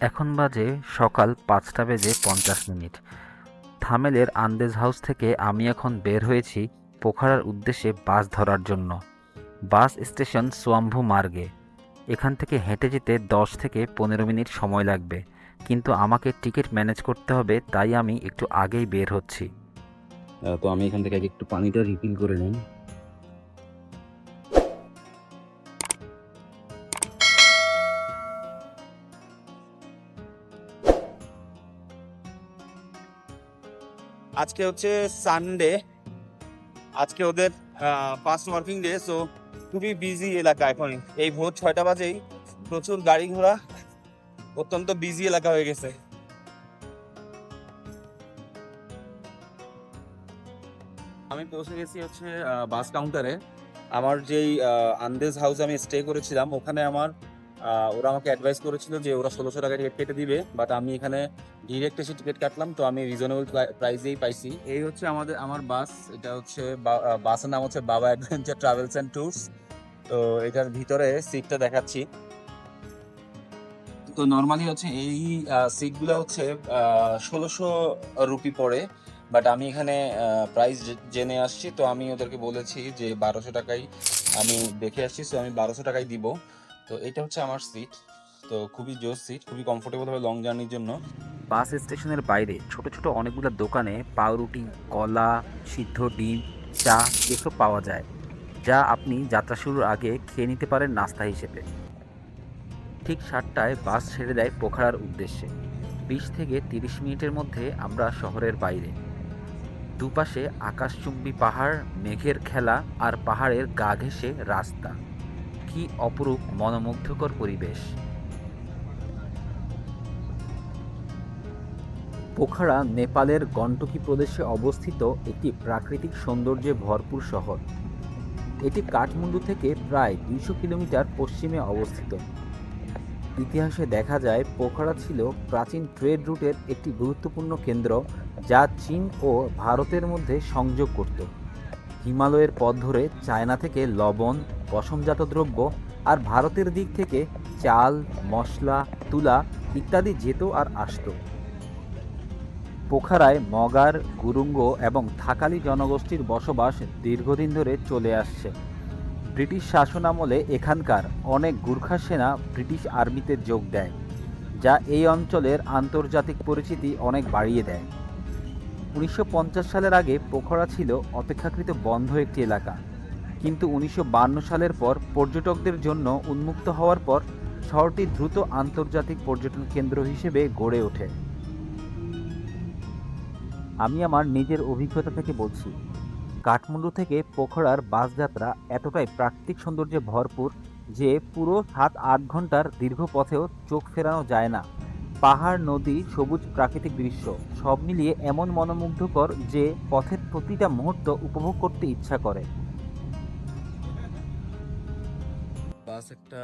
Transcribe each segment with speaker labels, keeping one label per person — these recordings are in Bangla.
Speaker 1: এখন বাজে সকাল পাঁচটা বেজে পঞ্চাশ মিনিট। থামেলের আন্দেজ হাউস থেকে আমি এখন বের হয়েছি পোখারার উদ্দেশ্যে বাস ধরার জন্য। বাস স্টেশন সোয়াম্ভু মার্গে। এখান থেকে হেঁটে যেতে দশ থেকে পনেরো মিনিট সময় লাগবে। কিন্তু আমাকে টিকিট ম্যানেজ করতে হবে, তাই আমি একটু আগেই বের হচ্ছি। তো আমি এখান থেকে একটু পানিটা রিফিল করে নিই।
Speaker 2: আজকে হচ্ছে সানডে আজকে ওদের ফার্স্ট ওয়ার্কিং ডে সো খুবই বিজি এলাকা এখন। এই ভোর ছয়টা বাজেই প্রচুর গাড়ি ঘোড়া, অত্যন্ত বিজি এলাকা হয়ে গেছে। আমি পৌঁছে গেছি হচ্ছে বাস কাউন্টারে আমার যেই আন্দেজ হাউসে আমি স্টে করেছিলাম, ওখানে আমার ওরা আমাকে অ্যাডভাইস করেছিল যে ওরা ষোলোশো টাকা টিকিট কেটে দিবে বাট আমি এখানে ডিরেক্ট এসে টিকিট কাটলাম, তো আমি রিজনেবল প্রাইসেই পাইছি। এই হচ্ছে আমাদের, আমার বাস এটা হচ্ছে বাসের নাম হচ্ছে বাবা অ্যাডভেঞ্চার ট্রাভেলস অ্যান্ড ট্যুরস তো এটার ভিতরে সিটটা দেখাচ্ছি। তো নর্মালি হচ্ছে এই সিটগুলো হচ্ছে ষোলোশো রুপি পড়ে বাট আমি এখানে প্রাইস জেনে আসছি, তো আমি ওদেরকে বলেছি যে বারোশো টাকাই আমি দেখে আসছি তো আমি বারোশো টাকাই দিব। তো এটা হচ্ছে আমার সিট তো খুবই জোর সিট খুবই কমফোর্টেবল হবে লং জার্নির জন্য।
Speaker 1: বাস স্টেশনের বাইরে ছোট ছোট অনেকগুলো দোকানে পাউরুটি, কলা, সিদ্ধ ডিম, চা এসব পাওয়া যায়, যা আপনি যাত্রা শুরুর আগে খেয়ে নিতে পারেন নাস্তা হিসেবে। ঠিক সাতটায় বাস ছেড়ে দেয় পোখারার উদ্দেশ্যে। বিশ থেকে তিরিশ মিনিটের মধ্যে আমরা শহরের বাইরে। দুপাশে আকাশচুম্বী পাহাড়, মেঘের খেলা আর পাহাড়ের গা ঘেঁষে রাস্তা। কি অপরূপ মনোমুগ্ধকর পরিবেশ? পোখারা নেপালের গণ্ডকী প্রদেশে অবস্থিত একটি প্রাকৃতিক সৌন্দর্যে ভরপুর শহর। এটি কাঠমান্ডু থেকে প্রায় দুইশো কিলোমিটার পশ্চিমে অবস্থিত। ইতিহাসে দেখা যায়, পোখারা ছিল প্রাচীন ট্রেড রুটের একটি গুরুত্বপূর্ণ কেন্দ্র যা চীন ও ভারতের মধ্যে সংযোগ করত। হিমালয়ের পথ ধরে চায়না থেকে লবণ, পশমজাত দ্রব্য আর ভারতের দিক থেকে চাল, মশলা, তুলা ইত্যাদি যেত আর আসতো। পোখারায় মগার, গুরুঙ্গ এবং থাকালি জনগোষ্ঠীর বসবাস দীর্ঘদিন ধরে চলে আসছে। ব্রিটিশ শাসনামলে এখানকার অনেক গুর্খা সেনা ব্রিটিশ আর্মিতে যোগ দেয়, যা এই অঞ্চলের আন্তর্জাতিক পরিচিতি অনেক বাড়িয়ে দেয়। উনিশশো পঞ্চাশ সালের আগে পোখরা ছিল অপেক্ষাকৃত বন্ধ একটি এলাকা। কিন্তু উনিশশো সালের পর পর্যটকদের জন্য উন্মুক্ত হওয়ার পর শহরটি দ্রুত আন্তর্জাতিক পর্যটন কেন্দ্র হিসেবে গড়ে ওঠে। আমি আমার নিজের অভিজ্ঞতা থেকে বলছি, কাঠমান্ডু থেকে পোখরার বাস যাত্রা এতটাই প্রাকৃতিক সৌন্দর্যে ভরপুর যে পুরো সাত আট ঘণ্টার দীর্ঘ পথেও চোখ ফেরানো যায় না। পাহাড়, নদী, সবুজ প্রাকৃতিক দৃশ্য, সব মিলিয়ে এমন মনোমুগ্ধকর যে পথের প্রতিটা মুহূর্ত উপভোগ করতে ইচ্ছা করে।
Speaker 2: বাস একটা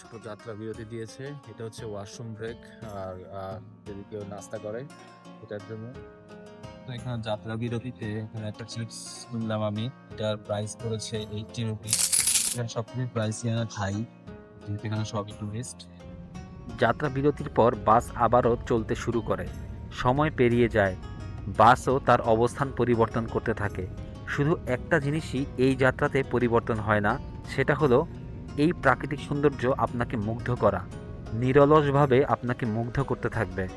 Speaker 2: ছোট যাত্রা বিরতি দিয়েছে। এটা হচ্ছে ওয়াশরুম ব্রেক, আর যদি কেউ নাস্তা করে, এটার জন্য। তো এখানে যাত্রা বিরতিতে এখানে একটা চিপস কিনলাম আমি। এটার প্রাইস পড়েছে এইটটি রুপিস এখানে সব কিছু প্রাইস থাই যেহেতু এখানে সবই টুরিস্ট
Speaker 1: যাত্রা বিরতির পর বাস আবারও চলতে শুরু করে। সময় পেরিয়ে যায়। বাসও তার অবস্থান পরিবর্তন করতে থাকে। শুধু একটা জিনিসই এই যাত্রাতে পরিবর্তন হয় না, সেটা হলো এই প্রাকৃতিক সৌন্দর্য আপনাকে মুগ্ধ করা। নিরলসভাবে আপনাকে মুগ্ধ করতে থাকবে।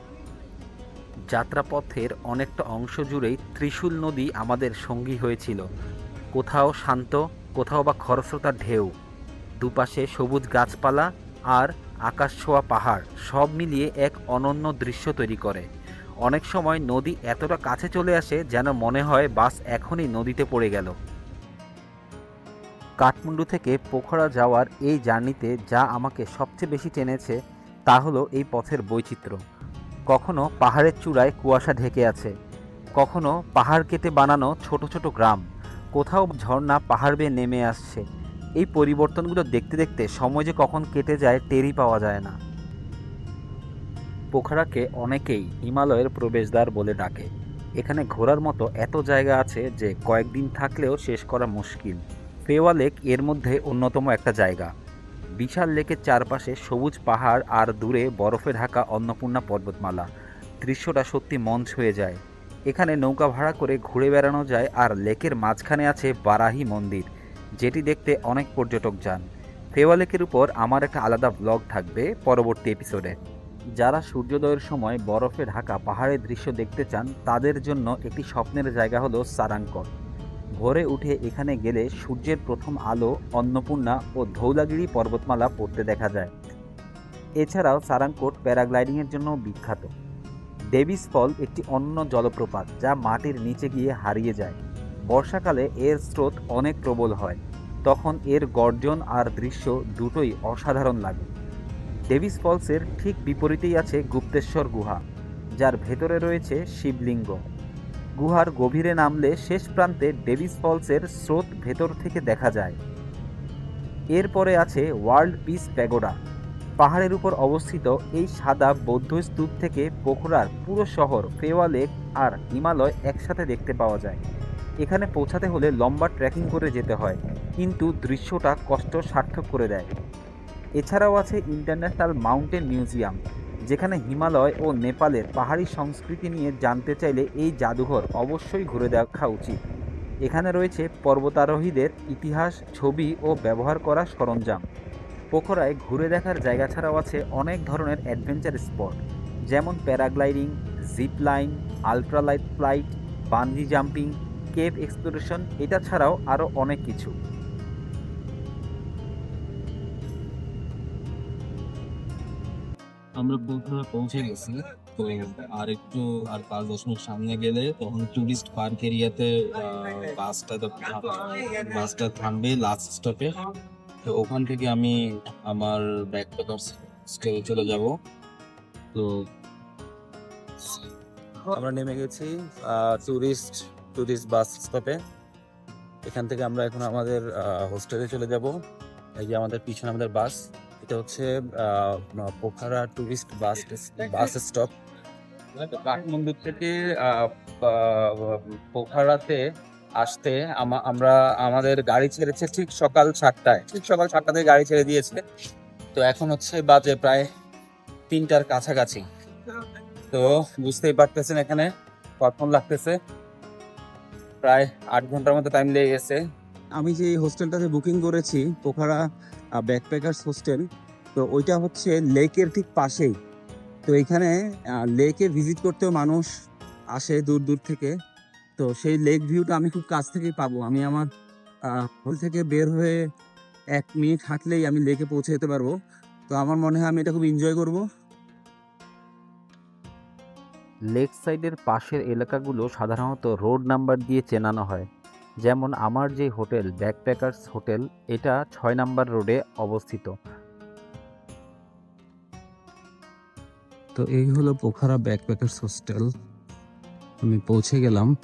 Speaker 1: যাত্রাপথের অনেকটা অংশ জুড়েই ত্রিশূল নদী আমাদের সঙ্গী হয়েছিল। কোথাও শান্ত, কোথাও বা খরস্রোতার ঢেউ। দুপাশে সবুজ গাছপালা আর আকাশ ছোঁয়া পাহাড়, সব মিলিয়ে এক অনন্য দৃশ্য তৈরি করে। অনেক সময় নদী এতটা কাছে চলে আসে যেন মনে হয় বাস এখনই নদীতে পড়ে গেল। কাঠমান্ডু থেকে পোখরা যাওয়ার এই জার্নিতে যা আমাকে সবচেয়ে বেশি টেনেছে তা হলো এই পথের বৈচিত্র্য। কখনো পাহাড়ের চূড়ায় কুয়াশা ঢেকে আছে, কখনো পাহাড় কেটে বানানো ছোট ছোট গ্রাম, কোথাও ঝর্ণা পাহাড় বেয়ে নেমে আসছে। এই পরিবর্তনগুলো দেখতে দেখতে সময় যে কখন কেটে যায় টেরই পাওয়া যায় না। পোখরাকে অনেকেই হিমালয়ের প্রবেশদ্বার বলে ডাকে। এখানে ঘোরার মতো এত জায়গা আছে যে কয়েকদিন থাকলেও শেষ করা মুশকিল। পেওয়া লেক এর মধ্যে অন্যতম একটা জায়গা। বিশাল লেকের চারপাশে সবুজ পাহাড় আর দূরে বরফে ঢাকা অন্নপূর্ণা পর্বতমালা। দৃশ্যটা সত্যি মন ছুঁয়ে যায়। এখানে নৌকা ভাড়া করে ঘুরে বেড়ানো যায় আর লেকের মাঝখানে আছে বারাহি মন্দির। যেটি দেখতে অনেক পর্যটক যান। ফেওয়ালেকের উপর আমার একটা আলাদা ব্লগ থাকবে পরবর্তী এপিসোডে যারা সূর্যোদয়ের সময় বরফে ঢাকা পাহাড়ের দৃশ্য দেখতে চান, তাদের জন্য একটি স্বপ্নের জায়গা হলো সারাঙ্কট ভোরে উঠে এখানে গেলে সূর্যের প্রথম আলো অন্নপূর্ণা ও ধৌলাগিরি পর্বতমালা পড়তে দেখা যায়। এছাড়াও সারাঙ্কোট প্যারাগ্লাইডিংয়ের জন্য বিখ্যাত। ডেভিস ফল একটি অন্য জলপ্রপাত যা মাটির নিচে গিয়ে হারিয়ে যায়। বর্ষাকালে এর স্রোত অনেক প্রবল হয়। তখন এর গর্জন আর দৃশ্য দুটোই অসাধারণ লাগে। ডেভিস ফলসের ঠিক বিপরীতেই আছে গুপ্তেশ্বর গুহা, যার ভেতরে রয়েছে শিবলিঙ্গ। গুহার গভীরে নামলে শেষ প্রান্তে ডেভিস ফলসের স্রোত ভেতর থেকে দেখা যায়। এরপরে আছে ওয়ার্ল্ড পিস প্যাগোডা। পাহাড়ের উপর অবস্থিত এই সাদা বৌদ্ধ স্তূপ থেকে পোখরার পুরো শহর ফেওয়া লেক আর হিমালয় একসাথে দেখতে পাওয়া যায়। এখানে পৌঁছাতে হলে লম্বা ট্রেকিং করে যেতে হয়, কিন্তু দৃশ্যটা কষ্ট সার্থক করে দেয়। এছাড়াও আছে ইন্টারন্যাশনাল মাউন্টেন মিউজিয়াম, যেখানে হিমালয় ও নেপালের পাহাড়ি সংস্কৃতি নিয়ে জানতে চাইলে এই জাদুঘর অবশ্যই ঘুরে দেখা উচিত। এখানে রয়েছে পর্বতারোহীদের ইতিহাস, ছবি ও ব্যবহার করা সরঞ্জাম। পোখরায় ঘুরে দেখার জায়গা ছাড়াও আছে অনেক ধরনের অ্যাডভেঞ্চার স্পট, যেমন paragliding, zip line, ultralight flight, bungee jumping cave exploration এটা ছাড়াও আরও অনেক কিছু।
Speaker 3: আমরা পোখরা পৌঁছে গেছি তো আর একটু আর পাঁচ দশ মিনিট সামনে গেলে তখন টুরিস্ট পার্ক এরিয়াতে বাসটা তো বাসটা থামবে লাস্ট স্টপে তো ওখান থেকে আমি আমার ব্যাকপ্যাকার্স স্টেজে চলে যাব। তো
Speaker 2: আমরা নেমে গেছি টুরিস্ট টুরিস্ট বাস স্টপে এখান থেকে আমরা এখন আমাদের হোস্টেলে চলে যাব। এই যে আমাদের পিছনে আমাদের বাস এটা হচ্ছে Pokhara tourist bus bus stop Kathmandu থেকে পোখারাতে আসতে আমা- আমরা আমাদের গাড়ি ছেড়েছে ঠিক সকাল সাতটায়। ঠিক সকাল সাতটাতে গাড়ি ছেড়ে দিয়েছে। তো এখন হচ্ছে বাজে প্রায় তিনটার কাছাকাছি। তো বুঝতেই পারতেছেন এখানে কখন লাগতেছে? প্রায় আট ঘণ্টার মতো টাইম লেগে গেছে।
Speaker 4: আমি যে হোস্টেলটাতে বুকিং করেছি, পোখারা ব্যাকপ্যাকার্স হোস্টেল তো ওইটা হচ্ছে লেকের ঠিক পাশেই। তো এখানে লেকে ভিজিট করতেও মানুষ আসে দূর দূর থেকে। তো সেই লেক ভিউটা আমি খুব কাছ থেকেই পাবো। আমি আমার হোল থেকে বের হয়ে এক মিনিট হাঁটলেই আমি লেকে পৌঁছে যেতে পারব। তো আমার মনে হয় আমি এটা খুব এনজয় করব।
Speaker 1: লেক সাইডের পাশের এলাকাগুলো সাধারণত রোড নাম্বার দিয়ে চেনানো হয়। যেমন আমার যে হোটেল ব্যাকপ্যাকার্স হোটেল এটা ছয় নাম্বার রোডে অবস্থিত।
Speaker 4: তো এই হলো পোখারা ব্যাকপ্যাকার্স হোস্টেল। আমি পৌঁছে গেলাম।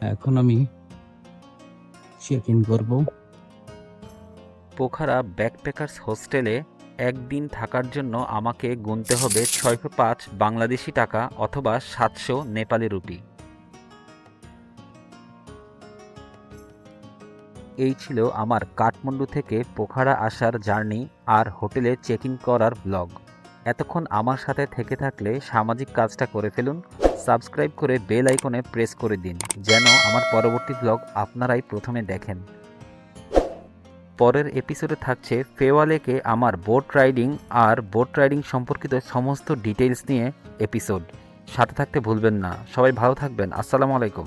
Speaker 4: এখন আমি চেক ইন করব।
Speaker 1: পোখারা ব্যাকপ্যাকার্স হোস্টেলে একদিন থাকার জন্য আমাকে গুনতে হবে ছয়শো পাঁচ বাংলাদেশি টাকা অথবা সাতশো নেপালি রুপি। এই ছিল আমার কাঠমান্ডু থেকে পোখারা আসার জার্নি আর হোটেলে চেক ইন করার ব্লগ। এতক্ষণ আমার সাথে থেকে থাকলে সামাজিক কাজটা করে ফেলুন, সাবস্ক্রাইব করে বেল আইকনে প্রেস করে দিন, যেন আমার পরবর্তী ব্লগ আপনারাই প্রথমে দেখেন। পরের এপিসোডে থাকছে ফেওয়ালেকে আমার বোট রাইডিং আর বোট রাইডিং সম্পর্কিত সমস্ত ডিটেলস নিয়ে এপিসোড সাথে থাকতে ভুলবেন না। সবাই ভালো থাকবেন। আসসালামু আলাইকুম।